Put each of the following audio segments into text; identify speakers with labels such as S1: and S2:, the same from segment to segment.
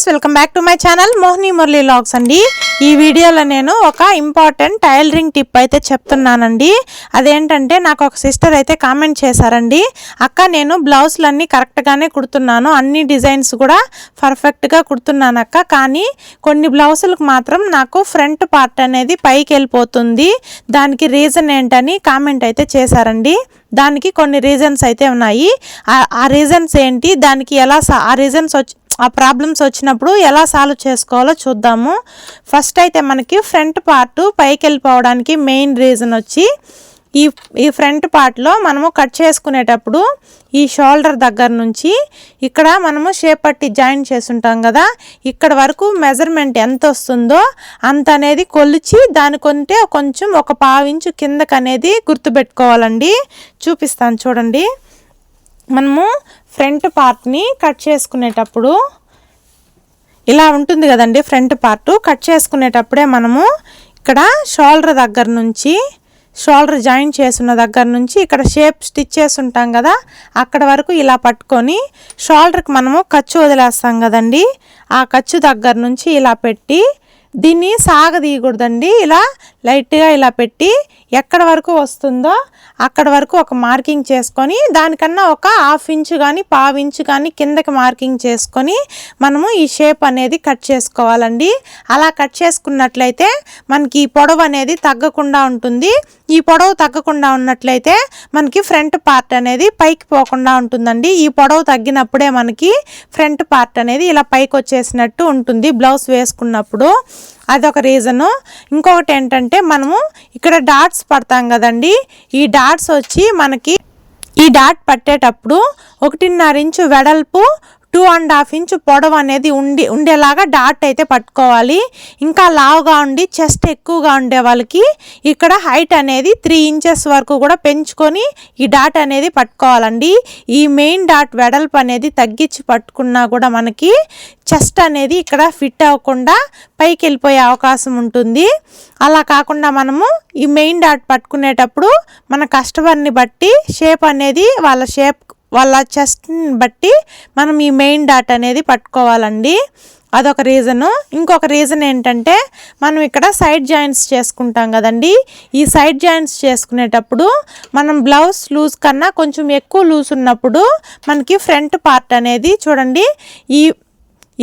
S1: Friends welcome back to my channel Mohini Murali logs అండి. ఈ వీడియోలో నేను ఒక ఇంపార్టెంట్ టైలరింగ్ టిప్ అయితే చెప్తున్నానండి. అదేంటంటే నాకు ఒక సిస్టర్ అయితే కామెంట్ చేశారండి. అక్క నేను బ్లౌజులన్నీ కరెక్ట్గానే కుడుతున్నాను. అన్ని డిజైన్స్ కూడా పర్ఫెక్ట్గా కుడుతున్నాను అక్క. కానీ కొన్ని బ్లౌజులకు మాత్రం నాకు ఫ్రంట్ పార్ట్ అనేది పైకి వెళ్ళిపోతుంది. దానికి రీజన్ ఏంటని కామెంట్ అయితే చేశారండి. దానికి కొన్ని రీజన్స్ అయితే ఉన్నాయి. ఆ- ఆ రీజన్స్ ఏంటి? దానికి ఎలా సా- ఆ రీజన్స్ వచ్చి ఆ ప్రాబ్లమ్స్ వచ్చినప్పుడు ఎలా సాల్వ్ చేసుకోవాలో చూద్దాము. ఫస్ట్ అయితే మనకి ఫ్రంట్ పార్ట్ పైకి వెళ్ళిపోవడానికి మెయిన్ రీజన్ వచ్చి ఈ ఈ ఫ్రంట్ పార్ట్లో మనము కట్ చేసుకునేటప్పుడు ఈ షోల్డర్ దగ్గర నుంచి ఇక్కడ మనము షేప్ పట్టి జాయిన్ చేసుంటాం కదా ఇక్కడ వరకు మెజర్మెంట్ ఎంత వస్తుందో అంత అనేది కొలిచి దానికొంటే కొంచెం ఒక పావించు కిందకు అనేది గుర్తుపెట్టుకోవాలండి. చూపిస్తాను చూడండి. మనము ఫ్రంట్ పార్ట్ని కట్ చేసుకునేటప్పుడు ఇలా ఉంటుంది కదండి ఫ్రంట్ పార్ట్. కట్ చేసుకునేటప్పుడే మనము ఇక్కడ షోల్డర్ దగ్గర నుంచి షోల్డర్ జాయిన్ చేసిన దగ్గర నుంచి ఇక్కడ షేప్ స్టిచ్ చేసి ఉంటాం కదా అక్కడ వరకు ఇలా పట్టుకొని షోల్డర్కి మనము ఖర్చు వదిలేస్తాం కదండి. ఆ ఖర్చు దగ్గర నుంచి ఇలా పెట్టి దీన్ని సాగదీయకూడదండి. ఇలా లైట్గా ఇలా పెట్టి ఎక్కడ వరకు వస్తుందో అక్కడ వరకు ఒక మార్కింగ్ చేసుకొని దానికన్నా ఒక హాఫ్ ఇంచు కానీ పావు ఇంచు కానీ కిందకి మార్కింగ్ చేసుకొని మనము ఈ షేప్ అనేది కట్ చేసుకోవాలండి. అలా కట్ చేసుకున్నట్లయితే మనకి ఈ పొడవు అనేది తగ్గకుండా ఉంటుంది. ఈ పొడవు తగ్గకుండా ఉన్నట్లయితే మనకి ఫ్రంట్ పార్ట్ అనేది పైకి పోకుండా ఉంటుందండి. ఈ పొడవు తగ్గినప్పుడే మనకి ఫ్రంట్ పార్ట్ అనేది ఇలా పైకి వచ్చేసినట్టు ఉంటుంది బ్లౌజ్ వేసుకున్నప్పుడు. అదొక రీజను ఇంకొకటి ఏంటంటే మనము ఇక్కడ డాట్స్ పడతాం కదండి. ఈ డాట్స్ వచ్చి మనకి ఈ డాట్ పట్టేటప్పుడు ఒకటిన్నర ఇంచు వెడల్పు టూ అండ్ హాఫ్ ఇంచు పొడవు అనేది ఉండి ఉండేలాగా డాట్ అయితే పట్టుకోవాలి. ఇంకా లావుగా ఉండి చెస్ట్ ఎక్కువగా ఉండే వాళ్ళకి ఇక్కడ హైట్ అనేది త్రీ ఇంచెస్ వరకు కూడా పెంచుకొని ఈ డాట్ అనేది పట్టుకోవాలండి. ఈ మెయిన్ డాట్ వెడల్పు అనేది తగ్గించి పట్టుకున్నా కూడా మనకి చెస్ట్ అనేది ఇక్కడ ఫిట్ అవ్వకుండా పైకి వెళ్ళిపోయే అవకాశం ఉంటుంది. అలా కాకుండా మనము ఈ మెయిన్ డాట్ పట్టుకునేటప్పుడు మన కస్టమర్ని బట్టి షేప్ అనేది వాళ్ళ షేప్ వాళ్ళ చెస్ట్ని బట్టి మనం ఈ మెయిన్ డాట్ అనేది పట్టుకోవాలండి. అదొక రీజను ఇంకొక రీజన్ ఏంటంటే మనం ఇక్కడ సైడ్ జాయింట్స్ చేసుకుంటాం కదండి. ఈ సైడ్ జాయింట్స్ చేసుకునేటప్పుడు మనం బ్లౌజ్ లూజ్ కన్నా కొంచెం ఎక్కువ లూజ్ ఉన్నప్పుడు మనకి ఫ్రంట్ పార్ట్ అనేది చూడండి ఈ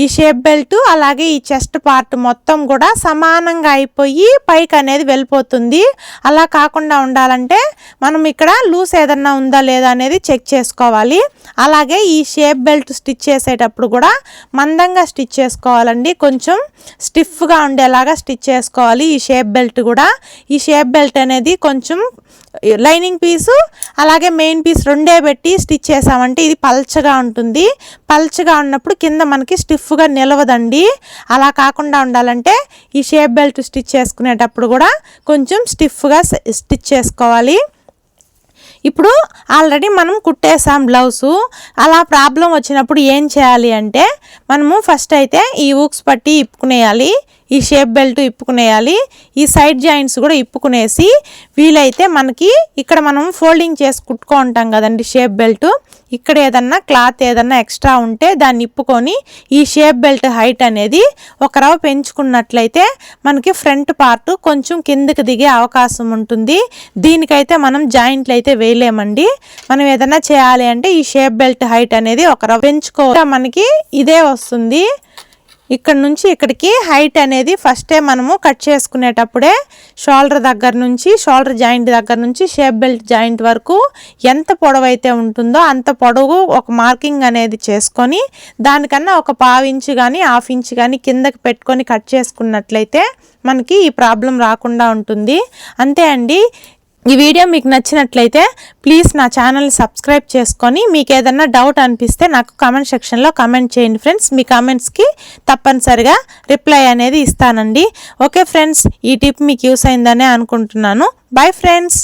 S1: ఈ షేప్ బెల్ట్ అలాగే ఈ చెస్ట్ పార్ట్ మొత్తం కూడా సమానంగా అయిపోయి పైకి అనేది వెళ్ళిపోతుంది. అలా కాకుండా ఉండాలంటే మనం ఇక్కడ లూస్ ఏదన్నా ఉందా లేదా అనేది చెక్ చేసుకోవాలి. అలాగే ఈ షేప్ బెల్ట్ స్టిచ్ చేసేటప్పుడు కూడా మందంగా స్టిచ్ చేసుకోవాలండి. కొంచెం స్టిఫ్గా ఉండేలాగా స్టిచ్ చేసుకోవాలి ఈ షేప్ బెల్ట్ కూడా. ఈ షేప్ బెల్ట్ అనేది కొంచెం లైనింగ్ పీసు అలాగే మెయిన్ పీస్ రెండే పెట్టి స్టిచ్ చేసామంటే ఇది పల్చగా ఉంటుంది. పల్చగా ఉన్నప్పుడు కింద మనకి స్టిఫ్ స్టిఫ్గా నిలవదండి. అలా కాకుండా ఉండాలంటే ఈ షేప్ బెల్ట్ స్టిచ్ చేసుకునేటప్పుడు కూడా కొంచెం స్టిఫ్గా స్టిచ్ చేసుకోవాలి. ఇప్పుడు ఆల్రెడీ మనం కుట్టేసాం బ్లౌజు. అలా ప్రాబ్లం వచ్చినప్పుడు ఏం చేయాలి అంటే మనము ఫస్ట్ అయితే ఈ ఊక్స్ పట్టి ఇప్పుకునేయాలి. ఈ షేప్ బెల్ట్ ఇప్పుకునేయాలి. ఈ సైడ్ జాయింట్స్ కూడా ఇప్పుకునేసి వీలైతే మనకి ఇక్కడ మనం ఫోల్డింగ్ చేసి కుట్టుకుంటాం కదండి షేప్ బెల్ట్ ఇక్కడ ఏదన్నా క్లాత్ ఏదన్నా ఎక్స్ట్రా ఉంటే దాన్ని ఇప్పుకొని ఈ షేప్ బెల్ట్ హైట్ అనేది ఒక రవ పెంచుకున్నట్లయితే మనకి ఫ్రంట్ పార్ట్ కొంచెం కిందకి దిగే అవకాశం ఉంటుంది. దీనికైతే మనం జాయింట్లు అయితే వేయలేమండి. మనం ఏదైనా చేయాలి అంటే ఈ షేప్ బెల్ట్ హైట్ అనేది ఒక రవ పెంచుకో. మనకి ఇదే వస్తుంది. ఇక్కడ నుంచి ఇక్కడికి హైట్ అనేది ఫస్టే మనము కట్ చేసుకునేటప్పుడే షోల్డర్ దగ్గర నుంచి షోల్డర్ జాయింట్ దగ్గర నుంచి షేప్ బెల్ట్ జాయింట్ వరకు ఎంత పొడవు అయితే ఉంటుందో అంత పొడవు ఒక మార్కింగ్ అనేది చేసుకొని దానికన్నా ఒక పావు ఇంచు కానీ హాఫ్ ఇంచు కానీ కిందకి పెట్టుకొని కట్ చేసుకున్నట్లయితే మనకి ఈ ప్రాబ్లం రాకుండా ఉంటుంది. అంతే అండి. ఈ వీడియో మీకు నచ్చినట్లయితే ప్లీజ్ నా ఛానల్ని సబ్స్క్రైబ్ చేసుకొని మీకు ఏదన్నా డౌట్ అనిపిస్తే నాకు కామెంట్ సెక్షన్లో కామెంట్ చేయండి ఫ్రెండ్స్. మీ కామెంట్స్కి తప్పనిసరిగా రిప్లై అనేది ఇస్తానండి. ఓకే ఫ్రెండ్స్ ఈ టిప్ మీకు యూస్ అయిందనే అనుకుంటున్నాను. Bye friends.